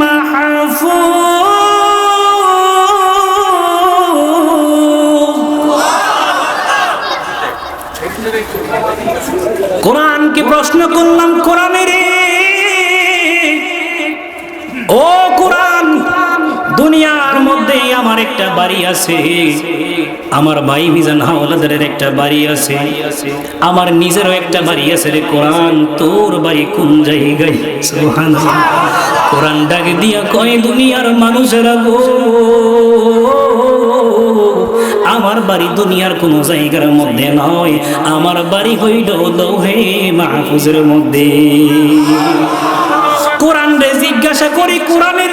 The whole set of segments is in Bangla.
মাহফুজ। কোরআনকে প্রশ্ন করলাম কোরআনের ও কোরআন আমার একটা বাড়ি আছে। আমার ভাই মিজান হাওলাদারের একটা বাড়ি আছে। আমার নিজেরও একটা বাড়ি আছে রে কোরআন। তোর বাড়ি কোন জায়গায়? কোরআন ডাক দিয়া কয়, দুনিয়ার মানুষেরা গো, আমার বাড়ি দুনিয়ার কোন জায়গার মধ্যে নয়। আমার বাড়ি হইল লৌহে মাহফুজের মধ্যে। কোরআন রে জিজ্ঞাসা করি, কোরআনের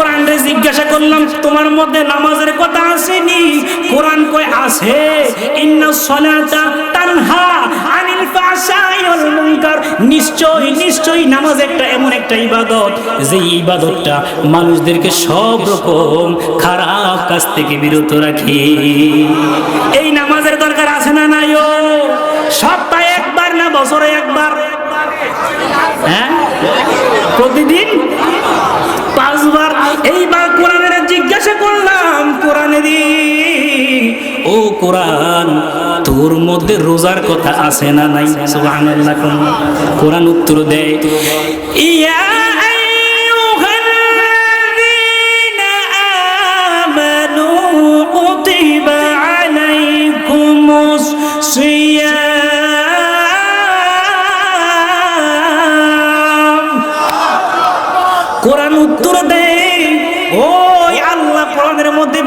রে জিজ্ঞাসা করলাম, তোমার মধ্যে নামাজের কথা আসেনি? কোরআন কয়, আছে। ইন্না সলাতা তানহা আনিল ফাহশাই ওয়াল মুনকার। নিশ্চয় নিশ্চয়, নামাজ একটা এমন একটা ইবাদত, যে ইবাদতটা মানুষদেরকে সব রকম খারাপ কাজ থেকে বিরত রাখে। এই নামাজের দরকার আছে না নাই ও? সপ্তাহে একবার না বছরে একবার? হ্যাঁ? প্রতিদিন? এইবার কোরআনের জিজ্ঞাসা করলাম কোরআনের ও কোরআন, তোর মধ্যে রোজার কথা আছে না নাই? সুবহানাল্লাহ, কোরআন উত্তর দেয় ইয়া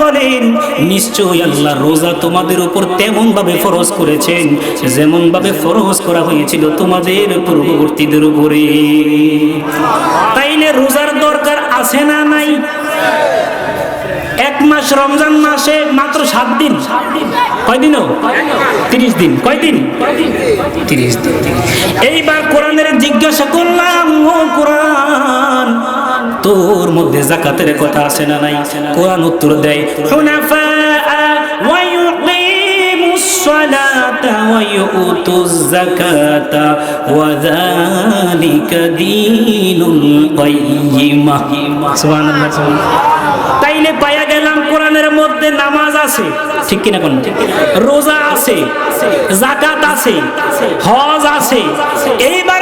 বলেন, নিশ্চয়ই আল্লাহ রোজা তোমাদের উপর তেমন ভাবে ফরজ করেছেন যেমন ভাবে ফরজ করা হয়েছিল তোমাদের পূর্ববর্তীদের উপরে। তাইলে রোজার দরকার আছে না নাই? এক মাস রমজান মাসে মাত্র সাত দিন। কয় দিনও? তিরিশ দিন। কয় দিন। তিরিশ দিন। এইবার কোরআনের জিজ্ঞাসা করলাম, ও কোরআন তোর মধ্যে জাকাতের কথা আছে না নাই? কোরআন উত্তর তাইলে পায়া গেলাম কোরআনের মধ্যে নামাজ আছে, ঠিক কিনা কোন? রোজা আছে, জাকাত আছে, হজ আছে। এইবার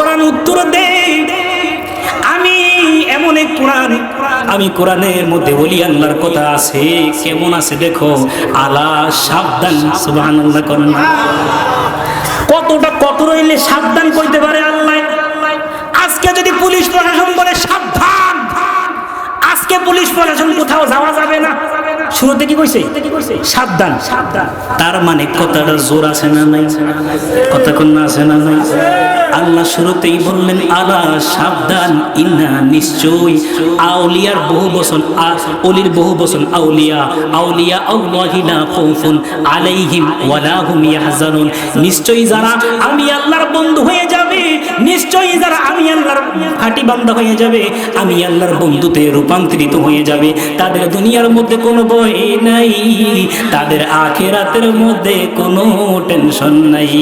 কোরআন উত্তর দে। আমি এমন এক কোরআন। আমি কোরআনের মধ্যে বলি আল্লাহর কথা আছে। কেমন আছে দেখো? আলা সাবধান, সুবহানাল্লাহ করুন কতটা কত রইলে সাবধান কইতে পারে আল্লাহ? আজকে যদি পুলিশ প্রশাসন বলে সাবধান, আজকে পুলিশ প্রশাসন কোথাও যাওয়া যাবে না। শুরুতে কি কইছে? সাবধান। সাবধান। তার মানে কথাটা জোর আছে না নাই? কথা কোন আছে না নাই? আল্লাহ শুরুতেই বললেন আলা সাবধান ইন্না নিশ্চয় আউলিয়ার বহু বচন অলির বহু বচন আউলিয়া আউলিয়া আল্লাহি লা খাউফুন আলাইহিম ওয়ালা হুম ইয়াহজানুন। নিশ্চয়ই যারা আমি আল্লাহর বন্ধু হয়ে যাবে। নিশ্চয়ই যারা আমি আল্লাহর হয়ে যাবে, আমি আল্লাহর বন্ধুতে রূপান্তরিত হয়ে যাবে। তাদের দুনিয়ার মধ্যে কোনো বই নাই, তাদের আখেরাতের মধ্যে কোনো টেনশন নাই।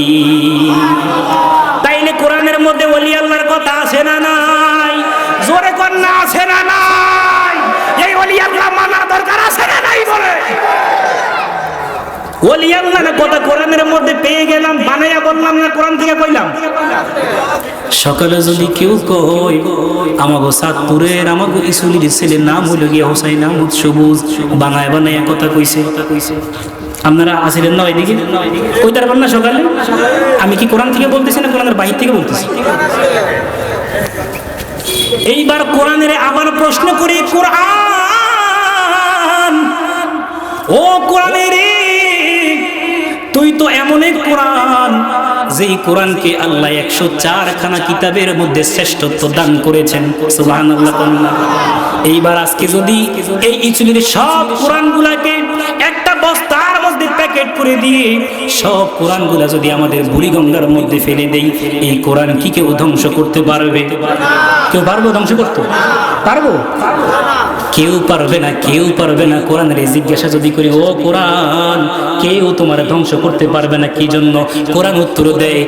তাইলে কোরআনের মধ্যে ওলি আল্লাহর কথা আছে না নাই? জোরে কন্যা আছে না নাই? বানাইয়া সকালে যদি কেউ কই আমাগো সাতপুরের, আমাগো ছেলের নাম হইল গিয়া হোসাইন আহমদ সবুজ, বানায় বানায় কথা কইছে। কথা কইছে আপনারা আসিলেন না ওইদিকে কইতার পারেন না সকালে? আমি কি কোরআন থেকে বলতেছি না কোরআনের বাহির থেকে বলতেছি? এইবার কোরআনের আবার প্রশ্ন করি, কোরআন, ও কোরআনের তুই তো এমন এক কোরআন। যেই কোরআনকে আল্লাহ একশো চার খানা কিতাবের মধ্যে শ্রেষ্ঠত্ব দান করেছেন। সুবাহ এইবার আজকে যদি এই ইচুলির সব কোরআনগুলাকে একটা বস্তার মধ্যে প্যাকেট করে দিয়ে সব কোরআনগুলা যদি আমাদের বুড়িগঙ্গার মধ্যে ফেলে দেই, এই কোরআন কি কেউ ধ্বংস করতে পারবে? কেউ পারব ধ্বংস করতে? পারব? কেউ পারবে না, কেউ পারবে না। কোরআনের এই জিজ্ঞাসা যদি করি, ও কোরআন, কেউ তোমার ধ্বংস করতে পারবে না, কি জন্য? কোরআন উত্তর দেয়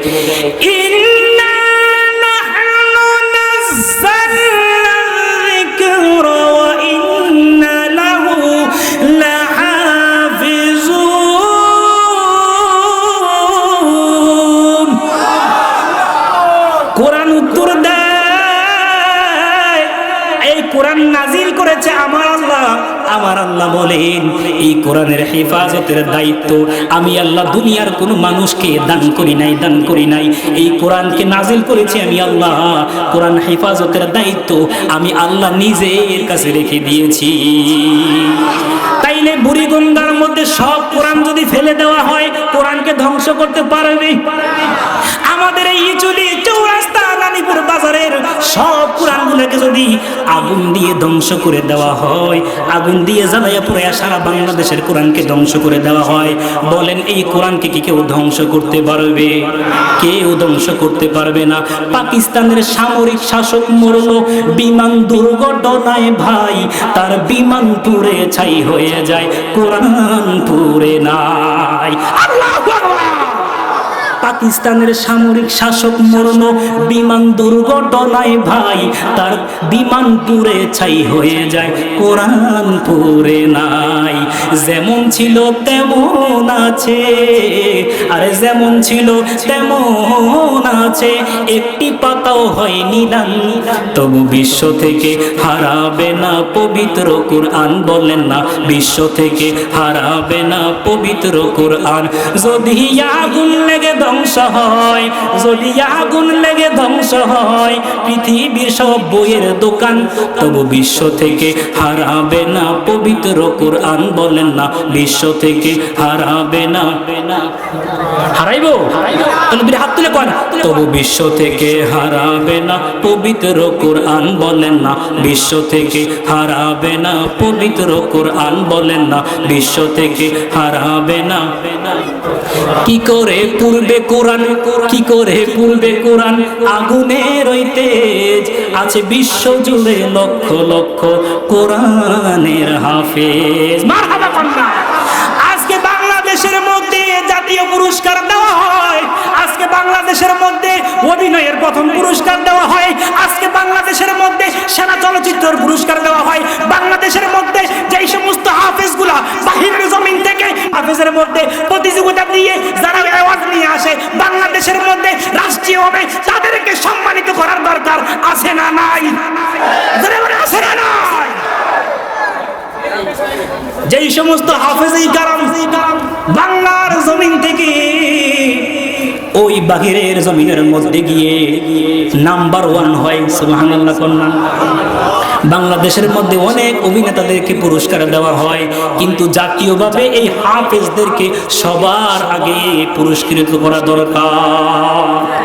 নাজিল করেছে আমার আল্লাহ। আমার আল্লাহ বলেন, এই কোরআনের হেফাজতের দায়িত্ব আমি আল্লাহ দুনিয়ার কোনো মানুষকে দান করি নাই, দান করি নাই। এই কোরআনকে নাজিল করেছি আমি আল্লাহ। কোরআন হেফাজতের দায়িত্ব আমি আল্লাহ নিজের কাছে রেখে দিয়েছি। তাইলে বুড়িগঙ্গার মধ্যে সব কোরআন যদি ফেলে দেওয়া হয়, কোরআনকে ধ্বংস করতে পারবে? আমাদের এই ইচুলি চৌরাস্তা রানীপুর বাজারের সব কোরআনগুলোকে যদি আগুন দিয়ে ধ্বংস করে দেওয়া হয়, আগুন দিয়ে জ্বালাইয়া পুরে সারা বাংলাদেশের কোরআনকে ধ্বংস করে দেওয়া হয়, বলেন এই কোরআনকে কি কেউ ধ্বংস করতে পারবে? কেউ ধ্বংস করতে পারবে না। পাকিস্তানের সামরিক শাসক মরল, বিমান দুর্ঘটনায় ভাই, তার বিমান পুরে ছাই হয়ে যায়, কোরআন পুরে নাই। আল্লাহু পাকিস্তানের সামরিক শাসক মরণ বিমান দুর্ঘটনায় ভাই, তার বিমান পুরে ছাই হয়ে যায়, কোরআন পুরে নাই। যেমন ছিল তেমন আছে, আরে যেমন ছিল তেমন আছে, একটি পাতাও হয়নি দান তবু বিশ্ব থেকে হারাবে না পবিত্র কোরআন বলেন না, বিশ্ব থেকে হারাবে না পবিত্র কোরআন। যদি আগুন লেগে ধ্বংস হয়। যদি আগুন লেগে ধ্বংস হয়। পৃথিবীর সব বইয়ের দোকান তবু বিশ্ব থেকে হারাবে না। পবিত্র কোরআন বলেন না, বিশ্ব থেকে হারাবে না। হারাইবো? তাহলে হাত তুলে কন তবু বিশ্ব থেকে হারাবে না। পবিত্র কোরআন বলেন না, বিশ্ব থেকে হারাবে না। পবিত্র কোরআন বলেন না, বিশ্ব থেকে হারাবে না। কি করে পূর্বে কোরআন, কি করে পূর্বে কোরআন? আগুনের ওই তেজ, আছে বিশ্ব জুড়ে লক্ষ লক্ষ কোরআনের হাফেজ। আজকে বাংলাদেশের মধ্যে জাতীয় পুরস্কার দেওয়া হয়। আজকে বাংলাদেশের মধ্যে অভিনয়ের প্রথম পুরস্কার দেওয়া হয়। আজকে বাংলাদেশের মধ্যে সেনা চলচ্চিত্রের পুরস্কার হাফেজের মধ্যে প্রতিযোগিতা দিয়ে যারা অ্যাওয়ার্ড নিয়ে আসে, বাংলাদেশের মধ্যে রাষ্ট্রীয়ভাবে তাদেরকে সম্মানিত করার দরকার আছে না নাই? আছে না নাই? যেই সমস্ত হাফেজই বাংলার জমিন থেকে ওই বাহিরের জমিনের মধ্যে গিয়ে নাম্বার ওয়ান হয়, সুবহানাল্লাহ, কন্যা। বাংলাদেশের মধ্যে অনেক অভিনেতাদেরকে পুরস্কার দেওয়া হয়। কিন্তু জাতীয়ভাবে এই হাফেজদেরকে সবার আগে পুরস্কৃত করা দরকার।